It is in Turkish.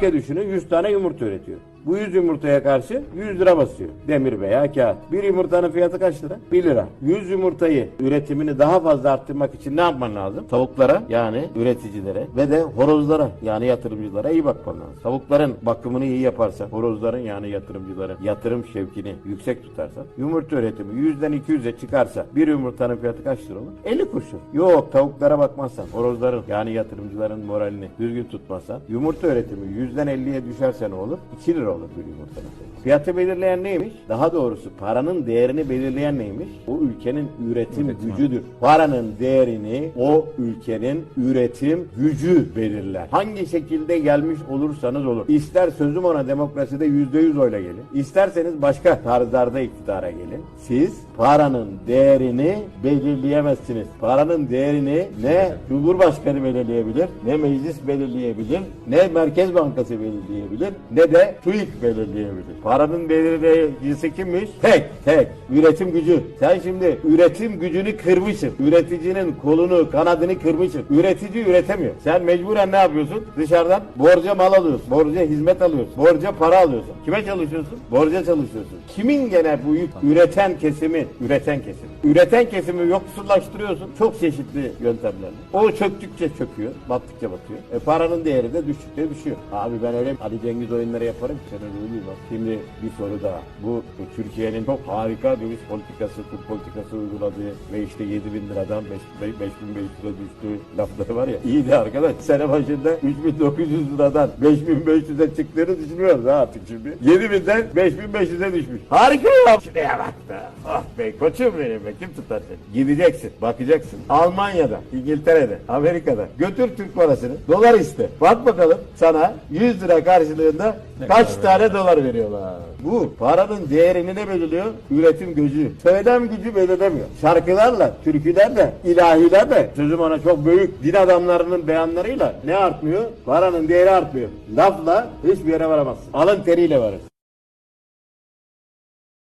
Market düşünün 100 tane yumurta üretiyor. Bu 100 yumurtaya karşı 100 lira basıyor. Demir veya kağıt. Bir yumurtanın fiyatı kaç lira? 1 lira. 100 yumurtayı üretimini daha fazla arttırmak için ne yapman lazım? Tavuklara yani üreticilere ve de horozlara yani yatırımcılara iyi bakman lazım. Tavukların bakımını iyi yaparsan, horozların yani yatırımcıların yatırım şevkini yüksek tutarsan, yumurta üretimi 100'den 200'e çıkarsa bir yumurtanın fiyatı kaç lira olur? 50 kuruş olur. Yok tavuklara bakmazsan, horozların yani yatırımcıların moralini düzgün tutmazsan, yumurta üretimi 100'den 50'ye düşerse ne olur? 2 lira olur bir yumurtanın fiyatı. Fiyatı belirleyen neymiş? Daha doğrusu paranın değerini belirleyen neymiş? O ülkenin üretim gücüdür. Paranın değerini o ülkenin üretim gücü belirler. Hangi şekilde gelmiş olursanız olur. İster sözüm ona demokraside yüzde yüz oyla gelin. İsterseniz başka tarzlarda iktidara gelin. Siz paranın değerini belirleyemezsiniz. Paranın değerini ne Cumhurbaşkanı belirleyebilir, ne meclis belirleyebilir, ne Merkez Bankası belirleyebilir, ne de TÜİK belirleyebilir. Paranın belirleyicisi kimmiş? Tek, tek. Üretim gücü. Sen şimdi üretim gücünü kırmışsın. Üreticinin kolunu, kanadını kırmışsın. Üretici üretemiyor. Sen mecburen ne yapıyorsun? Dışarıdan borca mal alıyorsun. Borca hizmet alıyorsun. Borca para alıyorsun. Kime çalışıyorsun? Borca çalışıyorsun. Kimin gene bu yük? Üreten kesimi. Üreten kesim. Üreten kesimi yoksullaştırıyorsun. Çok çeşitli yöntemlerle. O çöktükçe çöküyor. Battıkça batıyor. E paranın değeri de düştükçe düşüyor. Abi ben öyle Ali Cengiz oyunları yaparım. Sen öyle. Şimdi bir soru daha. Bu Türkiye'nin çok harika döviz politikası, kur politikası uyguladığı ve işte 7 bin liradan 5500'e düştüğü lafları var ya. İyiydi arkadaş. Sene başında 3900 liradan 5500'e çıktığını düşünüyoruz ha artık şimdi. 7000'den 5500'e düşmüş. Harika ya. Şuraya bak be. Ah be koçum benim be. Kim tutar seni? Gideceksin. Bakacaksın. Almanya'da, İngiltere'de, Amerika'da. Götür Türk parasını. Dolar iste. Bak bakalım sana 100 lira karşılığında kaç tane dolar veriyorlar. Bu paranın değerini ne belirliyor? Üretim gücü. Söylem gücü belirlemiyor. Şarkılarla, türkülerle, ilahilerle sözüm ona çok büyük din adamlarının beyanlarıyla ne artmıyor? Paranın değeri artmıyor. Lafla hiçbir yere varamazsın. Alın teriyle varır.